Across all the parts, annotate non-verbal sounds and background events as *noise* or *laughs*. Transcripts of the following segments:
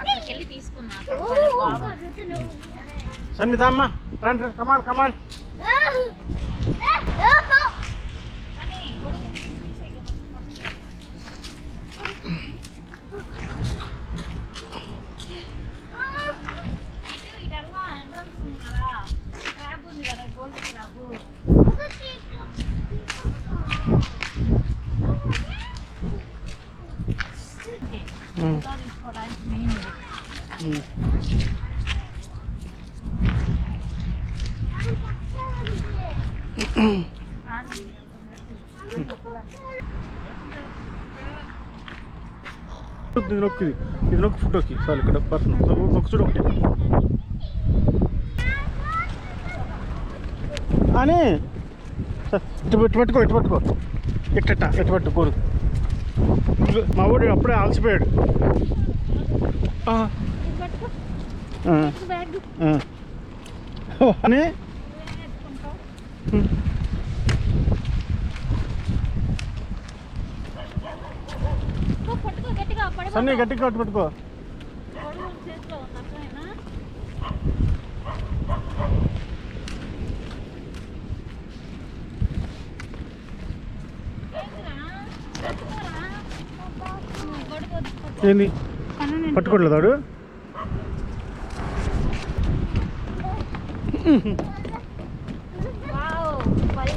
అక్కడికి వెళ్ళి తీసుకున్నా సన్నిధా అమ్మ రండి కమాన్ కమాన్ ఇటల్లా ఎంట్రన్స్ ఉంది కదా క్రాబ్ ఉంది కదా గోల్డ్ క్రాబ్ ఇది. ఇది నొక్కు ఇది ఇది నొక్కు ఫోటోకి చాలు ఇక్కడ పర్సన్ నొక్కు చూడు ఒకటి అని సార్, ఇటు ఇటు పట్టుకో ఇటు పట్టుకో ఇట్టట ఇటు పట్టు కోరు మా ఊడు అప్పుడే అలసిపోయాడు ఆ, ఇది పట్టుకో. ఆ, బ్యాగ్ ఆ. ఓ, అని ఎత్తుకుంటావు. పట్టుకో, పట్టుకో గట్టిగా పడిపో. సన్నీ గట్టిగా వద్దు, పట్టుకో. ఏంది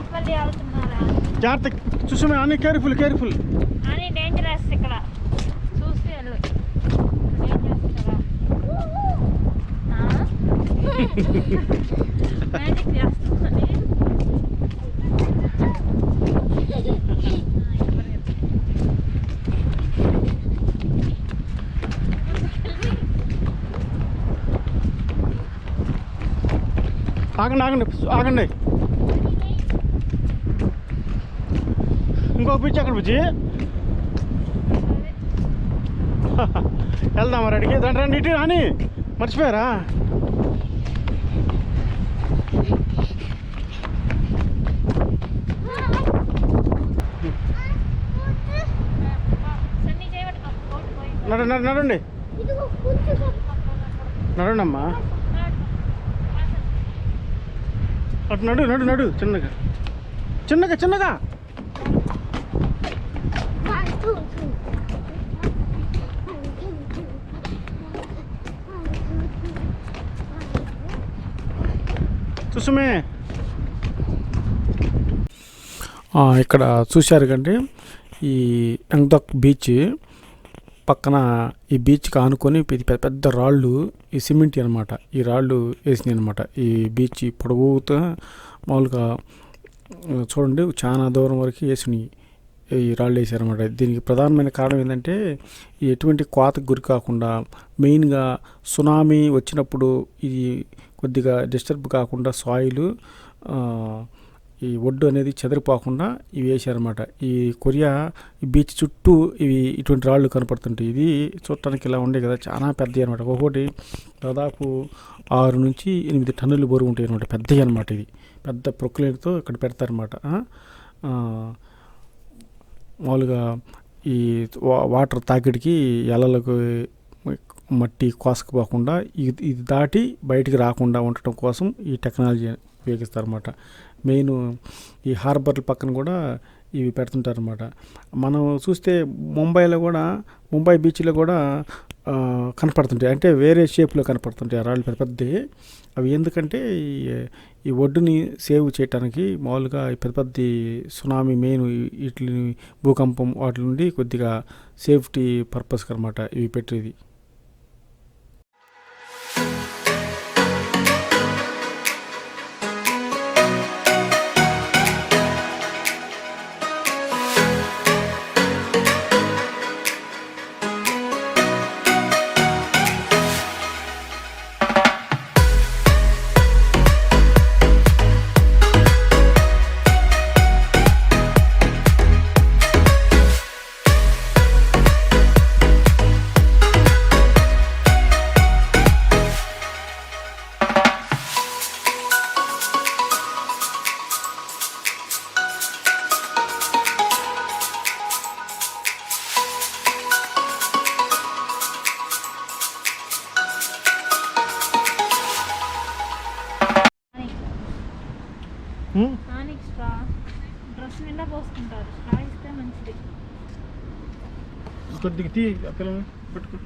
పల్లి వెళ్తున్నారా జాగ్రత్త చూసుమే అని కేర్ఫుల్ కేర్ఫుల్. అని డేంజరస్ ఇక్కడ. చూసి వెళ్ళు. డేంజరస్ కదా *laughs* మ్యాజిక్ చేస్తుంది ఆగండి ఆగండి ఆగండి. ఇంకొక పిచ్చి అక్కడ పిచ్చి? *laughs* వెళ్దాం మరి అడిగి. దాంట్లో రండి ఇటు రాని. మర్చిపోయారా? నడు నడు నడండి. నడండి అమ్మా అటు నడు నడు నడు. చిన్నగా. చిన్నగా చిన్నగా. చూసుమే ఇక్కడ చూశారు కండి ఈ ఎంగ్దక్ బీచ్ పక్కన ఈ బీచ్కి ఆనుకొని ఇది పెద్ద పెద్ద రాళ్ళు ఈ సిమెంట్ అనమాట ఈ రాళ్ళు వేసినాయి అనమాట ఈ బీచ్ పొడవుతో మామూలుగా చూడండి చాలా దూరం వరకు వేసినాయి. ఈ రాళ్ళు వేసారనమాట దీనికి ప్రధానమైన కారణం ఏంటంటే ఎటువంటి కోతకు గురి కాకుండా మెయిన్గా సునామీ వచ్చినప్పుడు ఇది కొద్దిగా డిస్టర్బ్ కాకుండా సాయిల్ ఈ ఒడ్డు అనేది చెదిరిపోకుండా ఇవి వేసారనమాట ఈ కొరియా బీచ్ చుట్టూ ఇవి ఇటువంటి రాళ్ళు కనపడుతుంటాయి. ఇది చూడటానికి ఇలా ఉండే కదా చాలా పెద్దవి అనమాట ఒక్కొక్కటి దాదాపు ఆరు నుంచి ఎనిమిది టన్నులు బరువు ఉంటాయి అనమాట పెద్దవి అనమాట ఇది పెద్ద ప్రొక్లేట్తో ఇక్కడ పెడతారనమాట మామూలుగా ఈ వా- వాటర్ తాకిడికి ఎలలకు మట్టి కోసకపోకుండా ఇది ఇది దాటి బయటికి రాకుండా ఉండటం కోసం ఈ టెక్నాలజీ ఉపయోగిస్తారన్నమాట. మెయిన్ ఈ హార్బర్ల పక్కన కూడా ఇవి పెడుతుంటారనమాట మనం చూస్తే ముంబైలో కూడా ముంబై బీచ్లో కూడా కనపడుతుంటాయి. అంటే వేరే షేప్లో కనపడుతుంటాయి ఆ రాళ్ళు పెద్ద పెద్దవి. అవి ఎందుకంటే ఈ ఈ ఒడ్డుని సేవ్ చేయడానికి మామూలుగా ఈ పెద్ద పెద్ద సునామీ మెయిన్ వీటిని భూకంపం వాటి నుండి కొద్దిగా సేఫ్టీ పర్పస్కి అనమాట ఇవి పెట్టేది. కొద్దిగా తీ పిల్లలు పెట్టుకో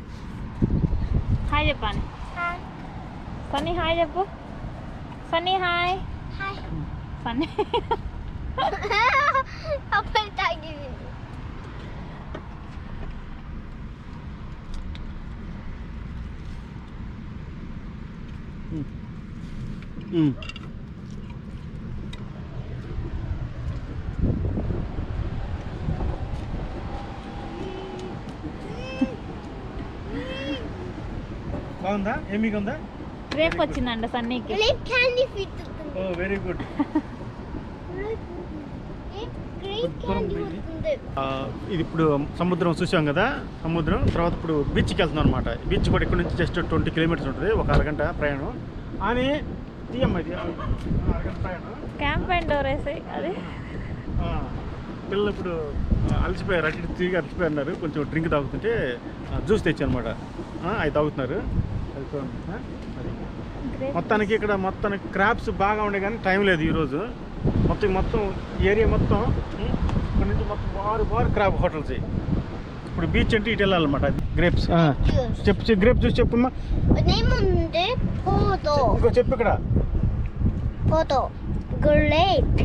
హాయ్ చెప్పాను సన్నీ హాయ్ చెప్పు సన్నీ హాయ్ హాయ్ సన్నీ అప్పుడు తాగింది బాగుందా ఏమీగా ఉందా? రేపు వచ్చిందంట సన్నీకి. Grape candy fit oh very good. ఇది ఇప్పుడు సముద్రం చూసాం కదా సముద్రం. తర్వాత ఇప్పుడు బీచ్కి వెళ్తున్నాం అనమాట బీచ్ కూడా ఇక్కడ నుంచి జస్ట్ ట్వంటీ కిలోమీటర్స్ ఉంటుంది ఒక అరగంట ప్రయాణం. అని తీయమ్మ ఇది. అరగంట ప్రయాణం. క్యాంప్ అండ్ డోర్ వేసి అది. ఆ, పిల్లలు ఇప్పుడు అలసిపోయారు. అటు తిరిగి అలసిపోయి అన్నారు. కొంచెం డ్రింక్ తాగుతుంటే జ్యూస్ తెచ్చానమాట అవి తాగుతున్నారు. మొత్తానికి ఇక్కడ మొత్తానికి క్రాప్స్ బాగా ఉండే కానీ టైం లేదు ఈరోజు మొత్తం మొత్తం ఏరియా మొత్తం ఇక్కడ నుంచి మొత్తం బారు బారు క్రాప్ హోటల్స్. ఇప్పుడు బీచ్ అంటే ఇటు వెళ్ళాలన్నమాట గ్రేప్స్. చెప్పు గ్రేప్ జ్యూస్ చెప్పమ్మా. నేమ్ ఉంది ఫోటో ఇంకో చెప్పు ఇక్కడ. ఫోటో గ్రేప్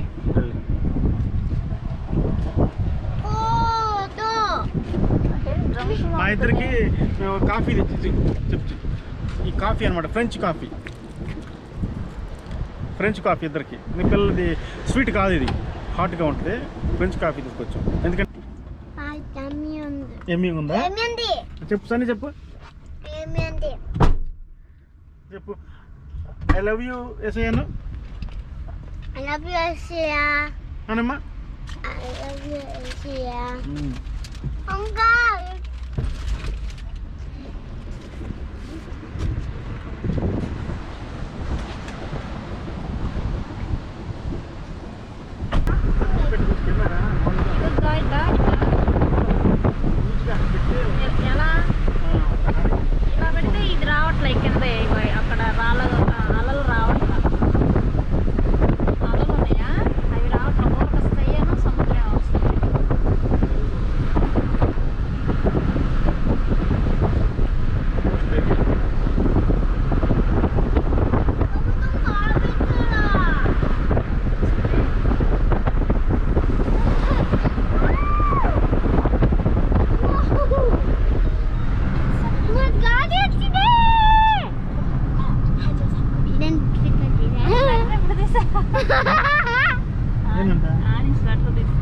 ఫోటో మా ఇద్దరికి మేము కాఫీ తెచ్చి చెప్పు. ఈ కాఫీ అనమాట ఫ్రెంచ్ కాఫీ. ఫ్రెంచ్ కాఫీ ఇద్దరికి. మీ పిల్లలది స్వీట్ కాదు ఇది. హాట్గా ఉంటుంది. ఫ్రెంచ్ కాఫీ తీసుకొచ్చాం. ఎందుకంటే ఏమి ఉంది? చెప్పు సని చెప్పు. చెప్పు. ఐ లవ్ యూ ఎస్ఐను I love you, Asia. అనమ్మా I love you, Asia. Uncle. ఇదిగో ఇట్లా ఎలా ఇలా పెడితే ఇది రావట్లే కింద ఇగో అక్కడ రాళ్ళ అలలు రావట్లా అలలు ఉన్నాయా అవి రావట్లే ఊరికి వస్తాయేమో సముద్రం వస్తుంది My God, it's Then ఎప్పుడు తీసా ఏంటంట? ఆని స్వెటర్ తీసా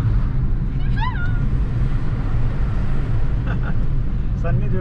సన్నీ చూడు పోజులు సన్నీ మాస్క్ తీయమ్మా నిద్రొస్తుందమ్మా బొజ్జ కాసేపు పోకుంటే వాళ్ళు వచ్చింది కళ్ళు మూసుకోమా అటు అయిపోయింది ఇటు దిగుతున్నా అటు కాకుండా ఇక్కడ నుంచి ఇక్కడ నుంచి ఇక్కడ నుంచి.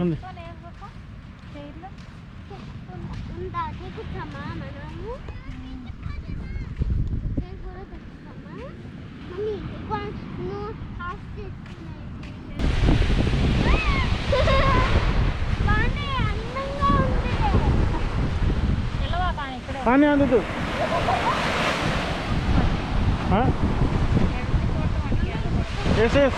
ఉంది. కానీ తీసుకొచ్చామా మనము చైర్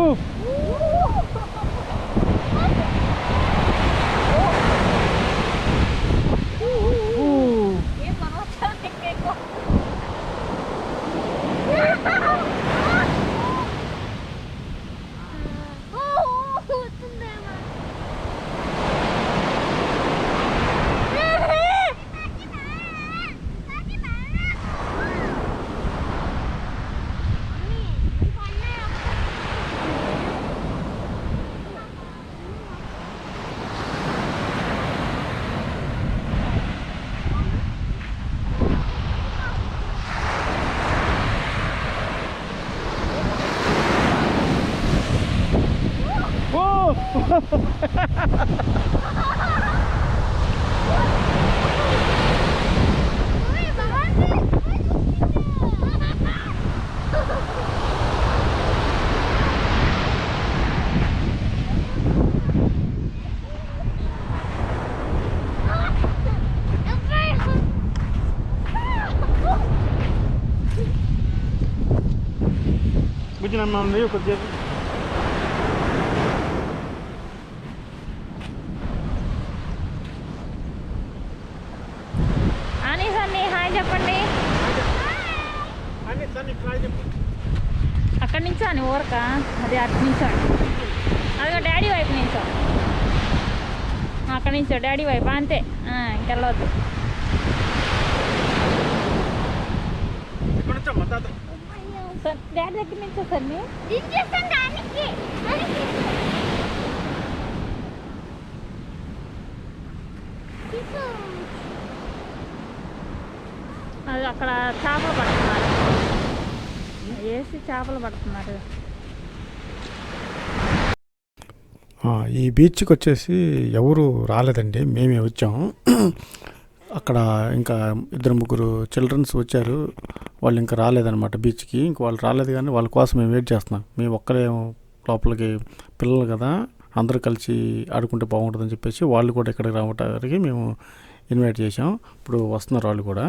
ఉంది నిలవా కానీ ఇక్కడే కానీ అందదు వేసే ఇచ్చాడమ్మా ఊ. ఊ. ఏం మనవచ్చా ఇంకెక్కువ ఓ. బాగుంది చూపించిన ఉంది కొద్దిసేపు అని సన్ని హాయ్ చెప్పండి. అక్కడి నుంచో అని ఊరక? అది అటు నుంచో? అదిగో డాడీ వైపు నుంచో. అక్కడి నుంచో డాడీ వైపు అంతే. ఆ, ఇంకెళ్ళవద్దు సార్ డాడీ దగ్గర నుంచో. తీసుకో. అది అక్కడ చేపలు పడుతున్నారు. వేసి చేపలు పడుతున్నారు. ఆ, ఈ బీచ్కి వచ్చేసి ఎవరు రాలేదండి. మేమే వచ్చాము. అక్కడ ఇంకా ఇద్దరు ముగ్గురు చిల్డ్రన్స్ వచ్చారు. వాళ్ళు ఇంకా రాలేదన్నమాట బీచ్కి. ఇంక వాళ్ళు రాలేదు కానీ వాళ్ళ కోసం మేము వెయిట్ చేస్తున్నాం. మేము ఒక్కరే లోపలికి పిల్లలు కదా అందరూ కలిసి ఆడుకుంటే బాగుంటుందని చెప్పేసి వాళ్ళు కూడా ఇక్కడికి రావటానికి మేము ఇన్వైట్ చేసాం ఇప్పుడు వస్తున్నారు వాళ్ళు కూడా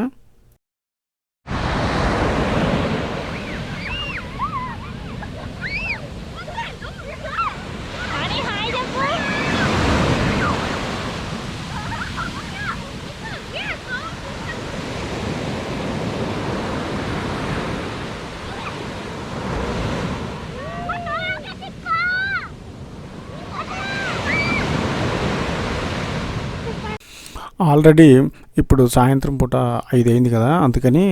అని హాయ్ చెప్పు ఆల్రెడీ ఇప్పుడు సాయంత్రం పూట ఐదు అయింది కదా అందుకని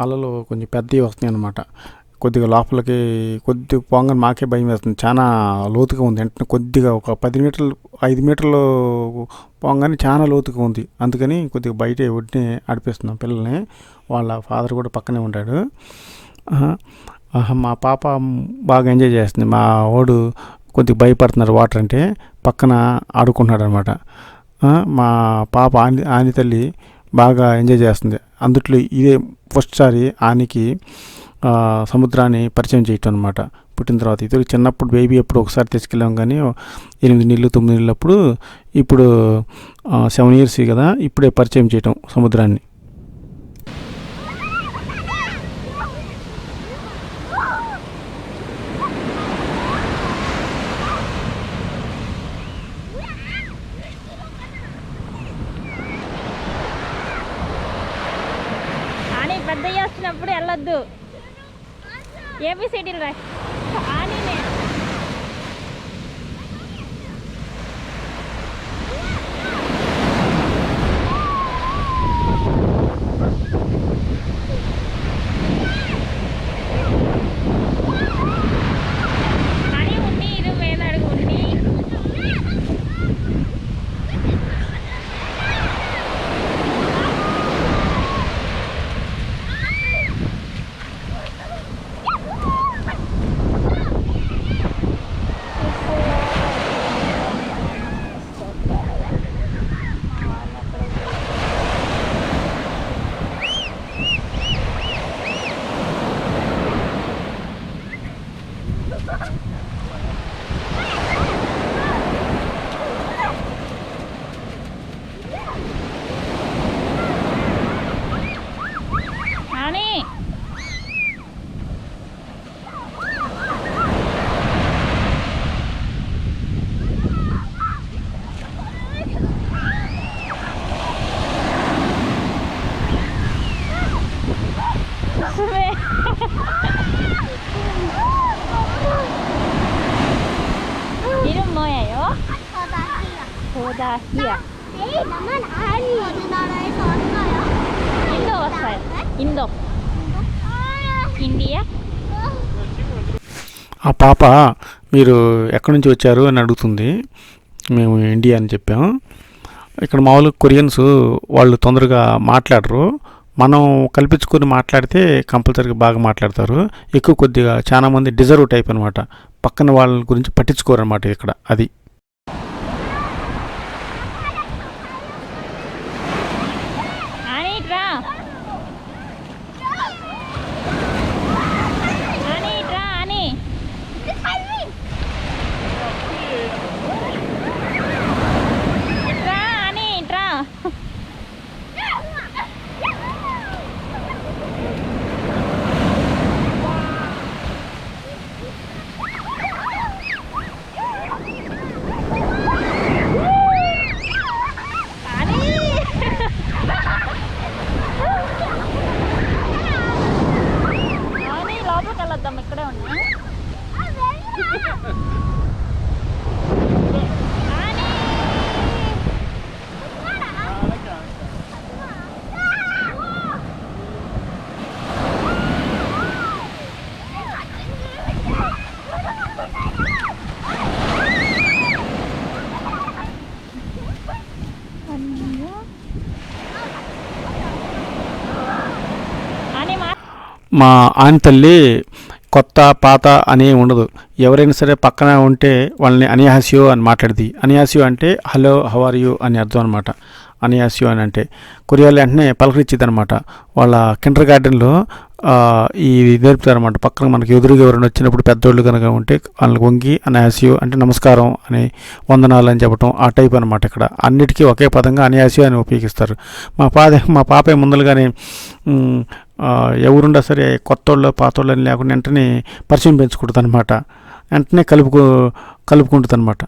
అలలు కొంచెం పెద్దవి వస్తున్నాయి అన్నమాట కొద్దిగా లోపలికి కొద్ది పోగానే మాకే భయం వేస్తుంది. చాలా లోతుగా ఉంది. వెంటనే కొద్దిగా ఒక పది మీటర్లు ఐదు మీటర్లు పోగానే చాలా లోతుగా ఉంది. అందుకని కొద్దిగా బయట ఒడ్డుని ఆడిపిస్తున్నాం పిల్లల్ని. వాళ్ళ ఫాదర్ కూడా పక్కనే ఉంటాడు. మా పాప బాగా ఎంజాయ్ చేస్తుంది. మా వాడు కొద్దిగా భయపడుతున్నారు వాటర్ అంటే. పక్కన ఆడుకుంటున్నాడు అనమాట మా పాప ఆని ఆని తల్లి బాగా ఎంజాయ్ చేస్తుంది. అందుట్లో ఇదే ఫస్ట్ సారి ఆనికి సముద్రాన్ని పరిచయం చేయటం అనమాట పుట్టిన తర్వాత ఇది చిన్నప్పుడు బేబీ ఎప్పుడు ఒకసారి తీసుకెళ్ళాం కానీ ఎనిమిది నీళ్ళు తొమ్మిది నీళ్ళప్పుడు ఇప్పుడు సెవెన్ ఇయర్స్ కదా ఇప్పుడే పరిచయం చేయటం సముద్రాన్ని. ஏபிசிடி இருக்கேன் ఆ పాప మీరు ఎక్కడి నుంచి వచ్చారు అని అడుగుతుంది. మేము ఇండియా అని చెప్పాం. ఇక్కడ మామూలుగా కొరియన్స్ వాళ్ళు తొందరగా మాట్లాడరు. మనం కల్పించుకొని మాట్లాడితే కంపల్సరీగా బాగా మాట్లాడతారు. ఎక్కువ కొద్దిగా చాలా మంది డిజర్వ్ టైప్ అనమాట పక్కన వాళ్ళ గురించి పట్టించుకోరు అనమాట ఇక్కడ అది. మా ఆయన తల్లి కొత్త పాత అని ఉండదు. ఎవరైనా సరే పక్కన ఉంటే వాళ్ళని అనియాసియో అని మాట్లాడింది. అనియాసియో అంటే హలో హవర్ యూ? అని అర్థం అనమాట అనియాసియో అని అంటే కొరియాలో వెంటనే పలకరించింది అనమాట వాళ్ళ కిండర్ గార్డెన్లో ఈ నేర్పుతారు అనమాట పక్కన మనకి ఎదురుగా ఎవరైనా వచ్చినప్పుడు పెద్దోళ్ళు కనుక ఉంటే వాళ్ళకి వంగి అనాయాస్యో అంటే నమస్కారం అని వందనాలు అని చెప్పడం ఆ టైప్ అనమాట ఇక్కడ. అన్నిటికీ ఒకే పదంగా అనాయాస్యో అని ఉపయోగిస్తారు. మా పాద మా పాపే ముందలుగానే ఎవరున్నా సరే కొత్త వాళ్ళు పాత పాతోళ్ళు అని లేకుండా వెంటనే పరిచయం పెంచుకుంటుంది అనమాట వెంటనే కలుపుకో కలుపుకుంటుంది అనమాట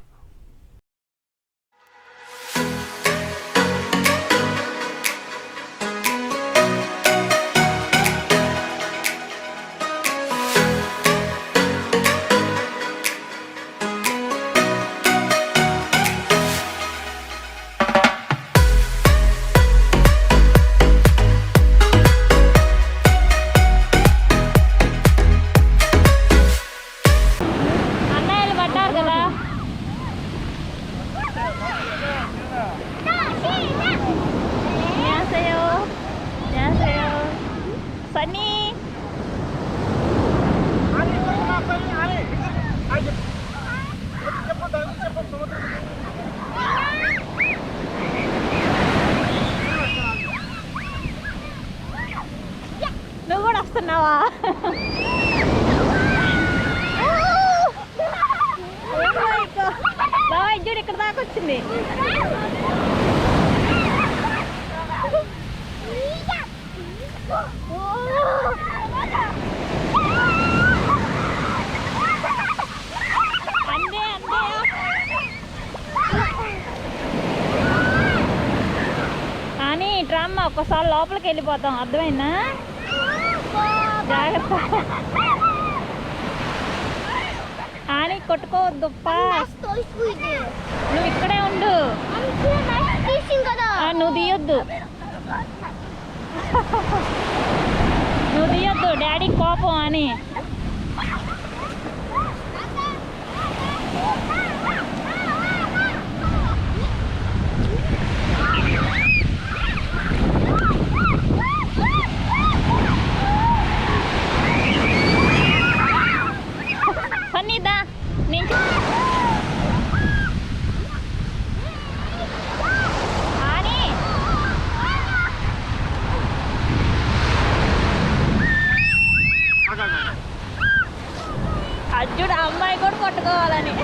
అందే కానీ ఒక్కసారి లోపలికి వెళ్ళిపోతాం. అర్థమైందా? జాగ్రత్త. అని కొట్టుకోవద్దు నువ్వు ఇక్కడే ఉండు ఆ, నువ్వు తీయొద్దు. నువ్వు తీయొద్దు. డాడీ కోపం అని పన్నీదా నేను అని అర్జుడు అమ్మాయి కూడా కొట్టుకోవాలని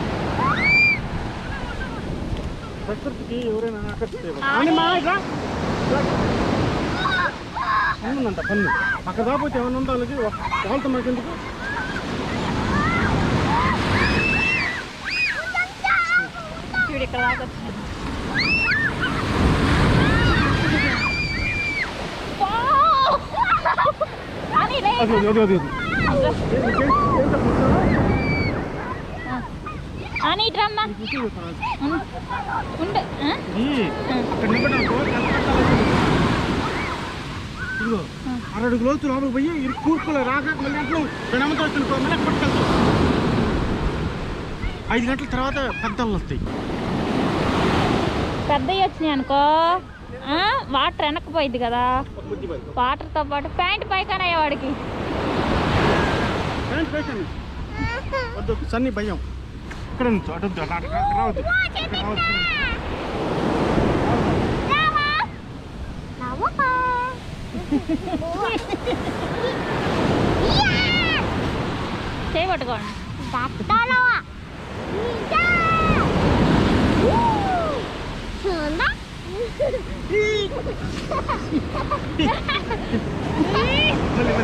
ప్రకృతికి ఎవరైనా అని. ఉందంట పన్ను అక్కడ రాకపోతే ఏమైనా ఉందో వాళ్ళకి వాళ్ళతో మనకెందుకు చూడు ఇక్కడ దాకా వచ్చింది అని లే. అది అది అది అని ఇట్రమ్మా ఉండు. ఆ? ఇక్కడ నిలబడ్డానుకో, ఇదిగో అర అడుగు లోతు లోపలికి పోయి ఇరు కూర్చులో రాక మళ్ళీ పట్టుకెళ్తాం. ఐదు గంటల తర్వాత పెద్దలు వస్తాయి. పెద్దవి వచ్చినాయి అనుకో. వాటర్ వెనక్కిపోయింది కదా. వాటర్తో పాటు ప్యాంట్ పైకానే వాడికి సన్ని భయం. 그럼 저좀 더 나가 나가 나가 나와 나와 봐 *laughs* 이야 제일 먼저 건. 나 따라와. *laughs* *laughs* 이야. 좋나?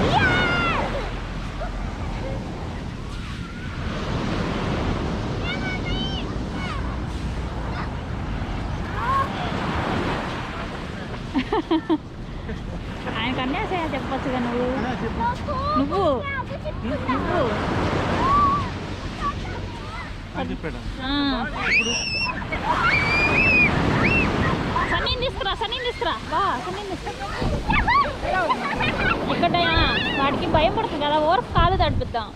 이야. అని చెప్పాడు ఆ. సన్నీని తీసుకురా సన్నీని తీసుకురా బా సన్నీని తీసుకురా ఇక్కడ వాడికి భయం పడుతుంది కదా ఓరకు కాలు తడిపిద్దాం